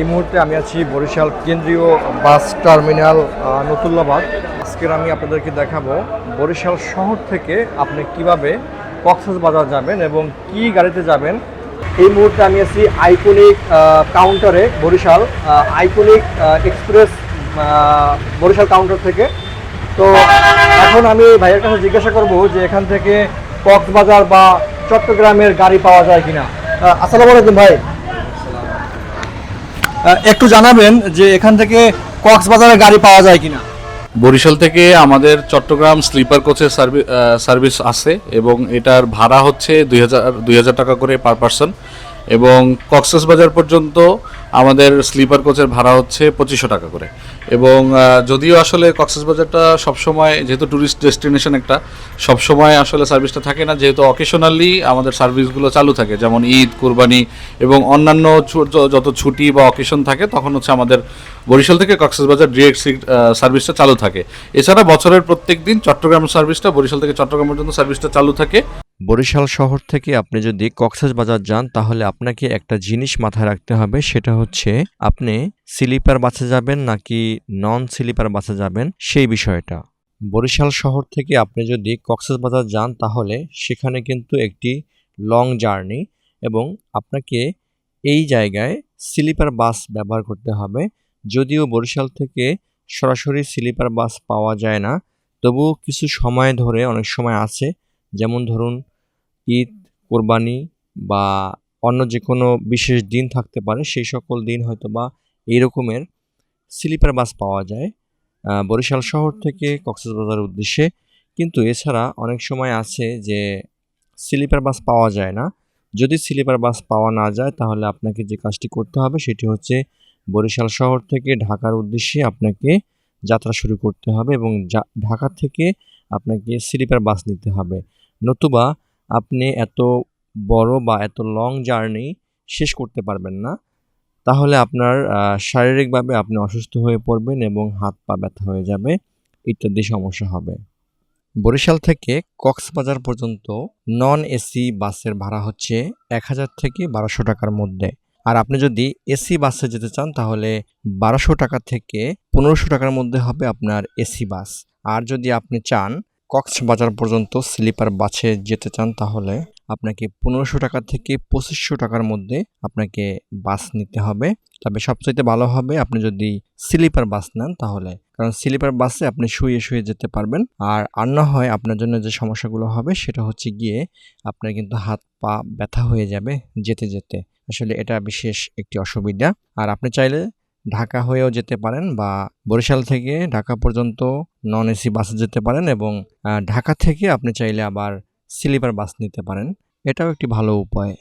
এই মুহূর্তে আমি আছি বরিশাল কেন্দ্রীয় বাস টার্মিনাল নতুল্লাবাদ। আজকের আমি আপনাদেরকে দেখাবো বরিশাল শহর থেকে আপনি কীভাবে কক্সবাজার যাবেন এবং কি গাড়িতে যাবেন। এই মুহূর্তে আমি আছি আইকনিক কাউন্টারে Barishal iconic express Barishal counter থেকে। তো এখন আমি ভাইয়ের কাছে জিজ্ঞাসা করব যে এখান থেকে কক্সবাজার বা চট্টগ্রামের গাড়ি পাওয়া যায় কিনা। আসসালামু আলাইকুম ভাই। একটু জানাবেন যে এখান থেকে কক্সবাজারে গাড়ি পাওয়া যায় কিনা। বরিশাল থেকে আমাদের চট্টগ্রাম স্লিপার কোচের সার্ভি- সার্ভিস আছে এবং এটার ভাড়া হচ্ছে দুই হাজার টাকা করে পার পার্সন। এবং কক্সবাজার পর্যন্ত আমাদের স্লিপার কোচের ভাড়া হচ্ছে পঁচিশশো টাকা করে। এবং যদিও আসলে কক্সবাজারটা সবসময়, যেহেতু ট্যুরিস্ট ডেস্টিনেশন একটা, সবসময় আসলে সার্ভিসটা থাকে না, যেহেতু অকেশনালি আমাদের সার্ভিসগুলো চালু থাকে, যেমন ঈদ, কুরবানি এবং অন্যান্য যত ছুটি বা অকেশন থাকে, তখন হচ্ছে আমাদের বরিশাল থেকে কক্সবাজার ডিরেক্ট সার্ভিসটা চালু থাকে। এছাড়া বছরের প্রত্যেক দিন চট্টগ্রাম সার্ভিসটা বরিশাল থেকে চট্টগ্রাম পর্যন্ত সার্ভিসটা চালু থাকে। বরিশাল শহর থেকে আপনি যদি কক্সবাজার যান, তাহলে আপনাকে একটা জিনিস মাথায় রাখতে হবে, সেটা হচ্ছে আপনি স্লিপার বাসে যাবেন নাকি নন স্লিপার বাসে যাবেন, সেই বিষয়টা। বরিশাল শহর থেকে আপনি যদি কক্সবাজার যান, তাহলে সেখানে কিন্তু একটি লং জার্নি এবং আপনাকে এই জায়গায় স্লিপার বাস ব্যবহার করতে হবে। যদিও বরিশাল থেকে সরাসরি স্লিপার বাস পাওয়া যায় না, তবুও কিছু সময় ধরে অনেক সময় আছে। যেমন ধরুন ঈদ কোরবানি বা অন্য যে কোনো বিশেষ দিন থাকতে পারে সেই সকল দিন হয়তো বা এই রকমের স্লিপার বাস পাওয়া যায় বরিশাল শহর থেকে কক্সবাজারের উদ্দেশ্যে। কিন্তু এছাড়া অনেক সময় আছে যে স্লিপার বাস পাওয়া যায় না। যদি স্লিপার বাস পাওয়া না যায় তাহলে আপনাকে যে কাজটি করতে হবে সেটি হচ্ছে বরিশাল শহর থেকে ঢাকার উদ্দেশ্যে আপনাকে যাত্রা শুরু করতে হবে এবং যা- ঢাকা থেকে আপনাকে স্লিপার বাস নিতে হবে। নতুবা আপনি এত বড় বা এত লং জার্নি শেষ করতে পারবেন না। তাহলে আপনার শারীরিকভাবে আপনি অসুস্থ হয়ে পড়বেন এবং হাত পা ব্যথা হয়ে যাবে, ইত্যাদি সমস্যা হবে। বরিশাল থেকে কক্সবাজার পর্যন্ত নন এসি বাসের ভাড়া হচ্ছে এক হাজার থেকে বারোশো টাকার মধ্যে। আর আপনি যদি এসি বাসে যেতে চান, তাহলে বারোশো টাকা থেকে পনেরোশো টাকার মধ্যে হবে আপনার এসি বাস। আর যদি আপনি চান কক্সবাজার পর্যন্ত স্লিপার বাসে যেতে চান, তাহলে আপনাকে পনেরোশো টাকা থেকে পঁচিশশো টাকার মধ্যে আপনাকে বাস নিতে হবে। তবে সবচাইতে ভালো হবে আপনি যদি স্লিপার বাস নেন, তাহলে। কারণ স্লিপার বাসে আপনি শুয়ে শুয়ে যেতে পারবেন। আর আর না হয় আপনার জন্য যে সমস্যাগুলো হবে, সেটা হচ্ছে গিয়ে আপনার কিন্তু হাত পা ব্যথা হয়ে যাবে যেতে যেতে। আসলে এটা বিশেষ একটি অসুবিধা। আর আপনি চাইলে ঢাকা হয়েও যেতে পারেন বা বরিশাল থেকে ঢাকা পর্যন্ত নন এসি বাসে যেতে পারেন এবং ঢাকা থেকে আপনি চাইলে আবার স্লিপার বাস নিতে পারেন। এটাও একটি ভালো উপায়।